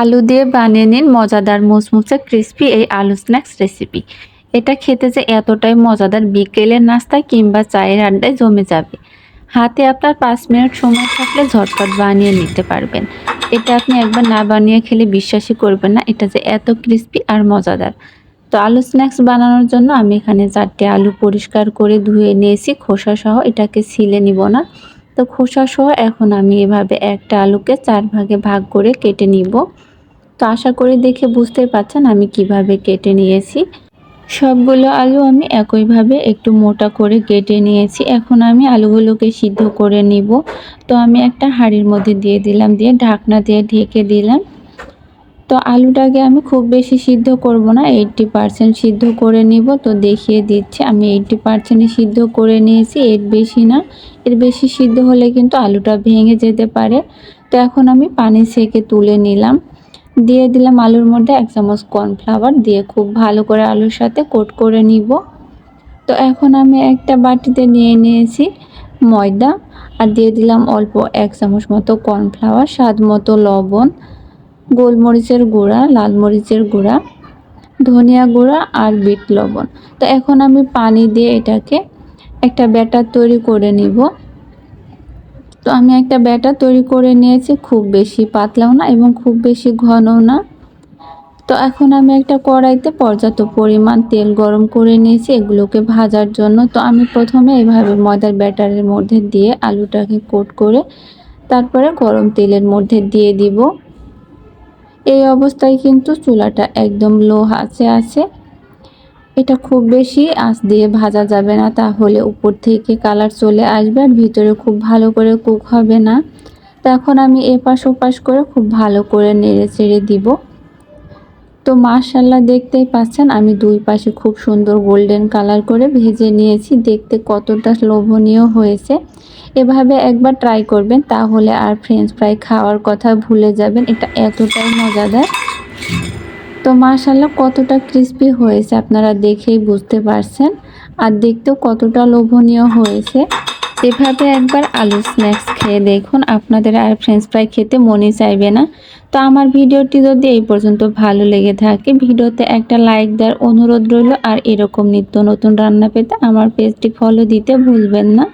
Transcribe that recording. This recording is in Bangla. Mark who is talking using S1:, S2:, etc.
S1: আলু দিয়ে বানিয়ে নিন মজাদার মুসমুসে ক্রিস্পি এই আলু স্ন্যাক্স রেসিপি এটা খেতে যে এতটাই মজাদার বিকেলের নাস্তায় কিংবা চায়ের আড্ডায় জমে যাবে। হাতে আপনার পাঁচ মিনিট সময় থাকলে ঝটপট বানিয়ে নিতে পারবেন। এটা আপনি একবার না বানিয়ে খেলে বিশ্বাসই করবেন না, এটা যে এত ক্রিস্পি আর মজাদার। তো আলু স্ন্যাক্স বানানোর জন্য আমি এখানে চারটে আলু পরিষ্কার করে ধুয়ে নিয়েছি। খোসা সহ এটাকে ছিলে নিব না। তো খোসা সহ এখন আমি এভাবে একটা আলুকে চার ভাগে ভাগ করে কেটে নিব। তো আশা করি দেখে বুঝতে পারছেন আমি কীভাবে কেটে নিয়েছি। সবগুলো আলু আমি একইভাবে একটু মোটা করে কেটে নিয়েছি। এখন আমি আলুগুলোকে সিদ্ধ করে নিব। তো আমি একটা হাঁড়ির মধ্যে দিয়ে দিলাম, দিয়ে ঢাকনা দিয়ে ঢেকে দিলাম। তো আলুটাকে আমি খুব বেশি সিদ্ধ করব না এইটটি পারসেন্ট সিদ্ধ করে নিব। তো দেখিয়ে দিচ্ছি, আমি এইটটি পারসেন্টই সিদ্ধ করে নিয়েছি, এর বেশি না। এর বেশি সিদ্ধ হলে কিন্তু আলুটা ভেঙে যেতে পারে। তো এখন আমি পানি সেকে তুলে নিলাম। দিয়ে দিলাম আলুর মধ্যে এক চামচ কর্নফ্লাওয়ার দিয়ে খুব ভালো করে আলুর সাথে কোট করে নিব। তো এখন আমি একটা বাটিতে নিয়ে নিয়েছি ময়দা, আর দিয়ে দিলাম অল্প এক চামচ মতো কর্নফ্লাওয়ার, স্বাদ মতো লবণ। গোলমরিচের গুঁড়া, লাল মরিচের গুঁড়া, ধনিয়া গুঁড়া আর বিট লবণ। তো এখন আমি পানি দিয়ে এটাকে একটা ব্যাটার তৈরি করে নিব। তো আমি একটা ব্যাটার তৈরি করে নিয়েছি, খুব বেশি পাতলাও না এবং খুব বেশি ঘনও না। তো এখন আমি একটা কড়াইতে পর্যাপ্ত পরিমাণ তেল গরম করে নিয়েছি, এগুলোকে ভাজার জন্য। তো আমি প্রথমে এভাবে ময়দার ব্যাটারের মধ্যে দিয়ে আলুটাকে কোট করে তারপরে গরম তেলের মধ্যে দিয়ে দিব। এই অবস্থায় কিন্তু চুলাটা একদম লো আছে আছে। এটা খুব বেশি আঁচ দিয়ে ভাজা যাবে না, তাহলে উপর থেকে কালার চলে আসবে আর ভিতরে খুব ভালো করে কুক হবে না। তখন আমি এপাশ ওপাশ করে খুব ভালো করে নেড়ে চেড়ে দিব। তো মাশাল্লাহ দেখতেই পাচ্ছেন, আমি দুই পাশে খুব সুন্দর গোল্ডেন কালার করে ভেজে নিয়েছি। দেখতে কতটা লোভনীয় হয়েছে। এভাবে একবার ট্রাই করবেন, তাহলে আর ফ্রেঞ্চ ফ্রাই খাওয়ার কথা ভুলে যাবেন, এটা এতটাই মজাদার। তো মাশাল্লাহ কতটা ক্রিস্পি হয়েছে আপনারা দেখেই বুঝতে পারছেন, আর দেখতেও কতটা লোভনীয় হয়েছে। এভাবে একবার আলু স্ন্যাক্স খেয়ে দেখুন, আপনাদের আর ফ্রেঞ্চ ফ্রাই খেতে মনে চাইবে না। তো আমার ভিডিওটি যদি এই পর্যন্ত ভালো লেগে থাকে, ভিডিওতে একটা লাইক দেওয়ার অনুরোধ রইল, আর এরকম নিত্য নতুন রান্না পেতে আমার পেজটি ফলো দিতে ভুলবেন না।